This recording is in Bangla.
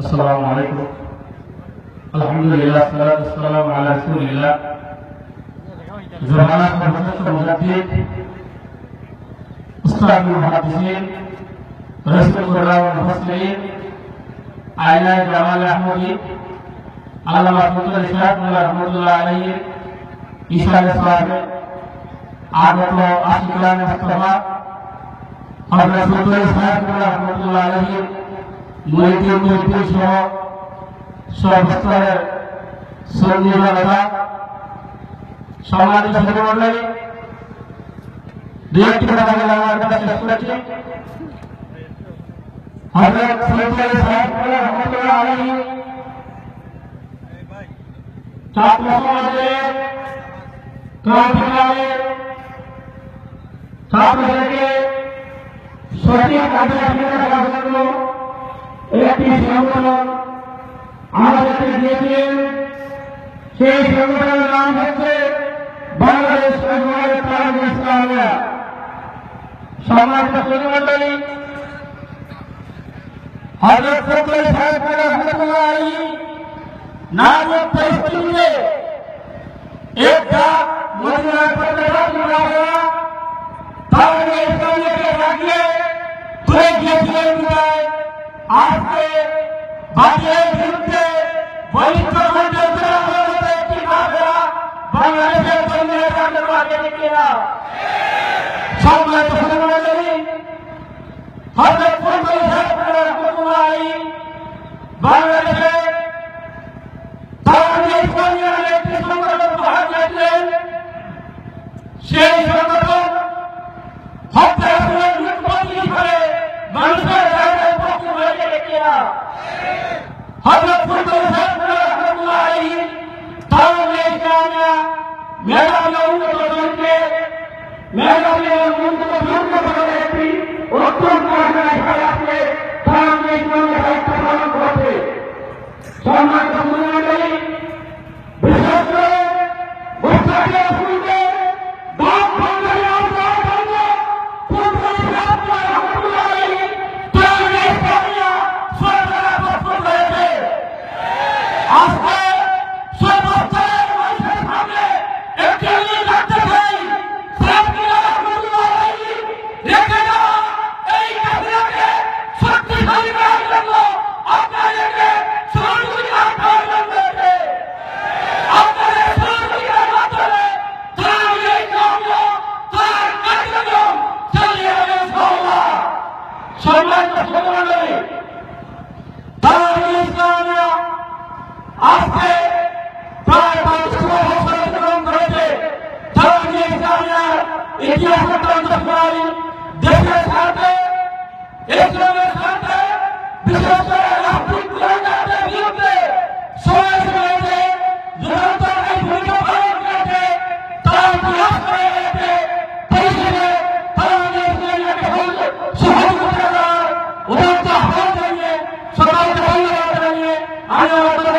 আসসালামু আলাইকুম। আলহামদুলিল্লাহ, সালাতু ওয়াসসালামু আলা রাসূলিল্লাহ। জমানা সর্বশ্রেষ্ঠ মুজাদ্দিদ উস্তাদ মুহাদ্দিসিন রাসূলুল্লাহ ওয়াল মুফাসসিরিন আয়না জামাল আহমদি, আল্লামা ফজলুল ইসলাম রহমতুল্লাহ আলাইহি ইশার সাহেব আগত আশিকুল্লাহ মুস্তাফা ফজলুল ইসলাম রহমতুল্লাহ আলাইহি মুরিদিন মুরিদিন সহ সব স্তরের সঙ্গী জনতা সমাজের সাথে মন্ডলী দুই একটি কথা বলে আমার কথা শেষ করেছি। হযরত ফজলুল ইসলাম রহমতুল্লাহ আলাইহি ছাত্র সমাজের একটি সংগঠন আমাদেরকে দিয়েছিলেন সেই সংগঠনের নাম হচ্ছে বাংলাদেশ আজমানের তারাক ইসলামিয়া সম্মানিত প্রতিমন্ডলী হজরত ফখরুল সাহেব রহমতুল্লাহ আলী नाम परिस्थिति में एक था मदीना पर मेरा जुड़ा हुआ ताकि इस्लाम के राज्य तुरे के दिए আজকে বাংলার বিরুদ্ধে বলিষ্ঠ ষড়যন্ত্রের অবলম্বনে একটি মাফেরা বাংলাদেশের সৈন্যের কাণ্ডের আগে দেখি না সম্মানিত প্রধানমন্ত্রী, হজরত পূর্ব সাহেব রহমতুল্লাহ বাংলা మేడాలో ఉన్నటువంటి మేడా সহমণ্ডলী তার ইসলামিয়া আজকে প্রায় পঞ্চাশ বছর অতিক্রম করেছে তার ইসলামিয়ার ইতিহাস অত্যন্ত দেশের স্বার্থে ইসলামের স্বার্থে বিশেষ सबको चाहिए सबको चाहिए हमें